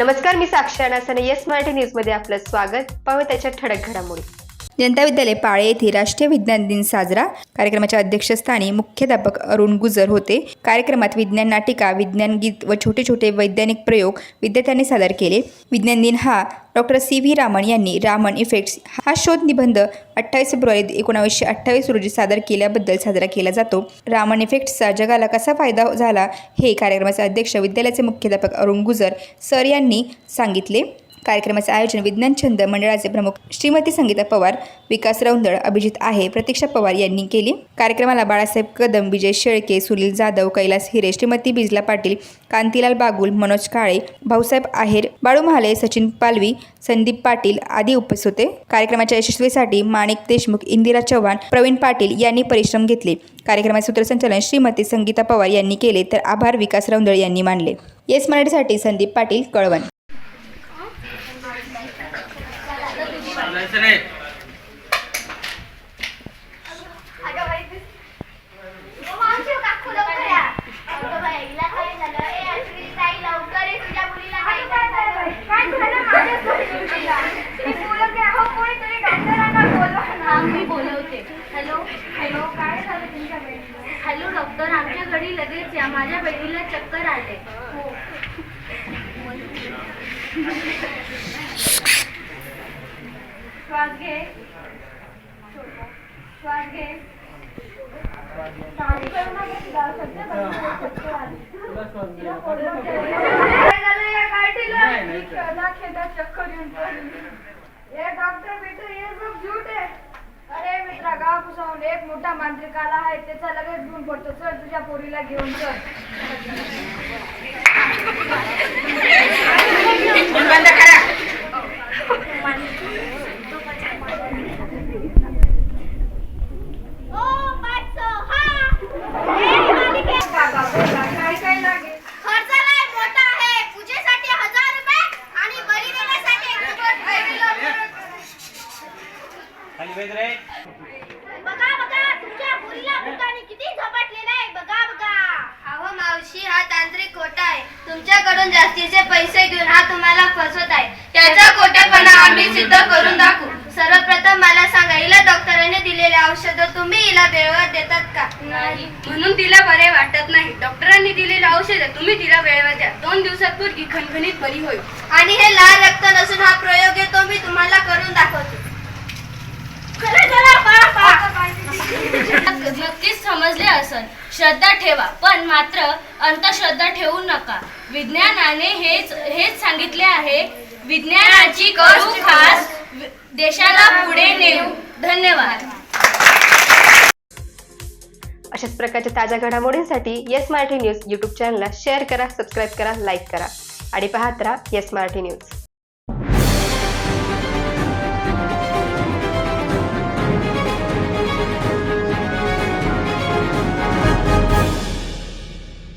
नमस्कार मी साक्षी अनासने. येस मराठी न्यूजमध्ये आपलं स्वागत. पाहू त्याच्या ठळक घडामोडी. जनता विद्यालय पाळे येथे राष्ट्रीय विज्ञान दिन साजरा. कार्यक्रमाच्या अध्यक्षस्थानी मुख्याध्यापक अरुण गुजर होते. कार्यक्रमात विज्ञान नाटिका विज्ञान गीत व छोटे छोटे वैज्ञानिक प्रयोग विद्यार्थ्यांनी सादर केले. विज्ञान दिन हा डॉक्टर सी. व्ही. रामन यांनी रामन इफेक्ट्स हा शोध निबंध अठ्ठावीस फेब्रुवारी एकोणावीसशे अठ्ठावीस रोजी सादर केल्याबद्दल साजरा केला जातो. रामन इफेक्ट्सचा जगाला कसा फायदा झाला हे कार्यक्रमाचे अध्यक्ष विद्यालयाचे मुख्याध्यापक अरुण गुजर सर यांनी सांगितले. कार्यक्रमाचे आयोजन विज्ञान छंद मंडळाचे प्रमुख श्रीमती संगीता पवार विकास रौंदळ अभिजित आहे प्रतीक्षा पवार यांनी केली. कार्यक्रमाला बाळासाहेब कदम विजय शेळके सुनील जाधव कैलास हिरे श्रीमती बिजला पाटील कांतीलाल बागुल मनोज काळे भाऊसाहेब आहेर बाळू महाले सचिन पालवी संदीप पाटील आदी उपस्थित होते. कार्यक्रमाच्या यशस्वीसाठी माणिक देशमुख इंदिरा चव्हाण प्रवीण पाटील यांनी परिश्रम घेतले. कार्यक्रमाचे सूत्रसंचालन श्रीमती संगीता पवार यांनी केले तर आभार विकास रौंदळ यांनी मानले. येस मराठीसाठी संदीप पाटील कळवण. चालायचं मी बोलवते. हॅलो हॅलो काय झालं तुमच्या बहिणीला? हॅलो डॉक्टर आमच्या घरी लगेच या माझ्या बहिणीला चक्कर आले. हो. श्वास घे. श्वास घे. चक्कर येऊन डॉक्टर बेटा हे अरे मित्रा गाव एक मोठा मांत्रिक आला आहे त्याचा लगेच गुण पडतो चल तुझ्या पोरीला घेऊन चल बंद करा बाबा बोला काय काय लागेल खर्च लय मोठा आहे पूजेसाठी हजार रुपये आणि बळी देण्यासाठी खाली बैठ रे. बघा बघा तुमच्या मुलीला भूताने किती झपाटलेलं आहे. बघा बघा. अहो मावशी हा तांत्रिक खोटा आहे. तुमच्याकडून जास्तीचे पैसे घेऊन हा तुम्हाला फसवत आहे. त्याचा खोटेपणा आम्ही सिद्ध करून दाखवू. सर्वप्रथम मला सांगा हिला डॉक्टरांनी दिलेले औषध तुम्ही हिला वेळेवर देतात का? नाही. म्हणून तिला बरे वाटत नाही. डॉक्टरांनी दिलेले औषध तुम्ही तिला वेळेवर द्या. दोन दिवसात पोरगी खणखणीत बरी होईल. आणि हे लाल रक्त नसून हा प्रयोग आहे तो मी तुम्हाला करून दाखवते चला चला पळा पळा नक्कीच समजले असन. श्रद्धा ठेवा पण मात्र अंधश्रद्धा ठेवू नका. विज्ञानाने हेच हेच सांगितले आहे. विज्ञानाची करू खास देशाला पुढे नेऊ. धन्यवाद. अशाच प्रकारच्या ताज्या घडामोडींसाठी येस मराठी न्यूज यूट्यूब चॅनलला शेअर करा सबस्क्राईब करा लाईक करा. आणि पाहत राहा येस मराठी न्यूज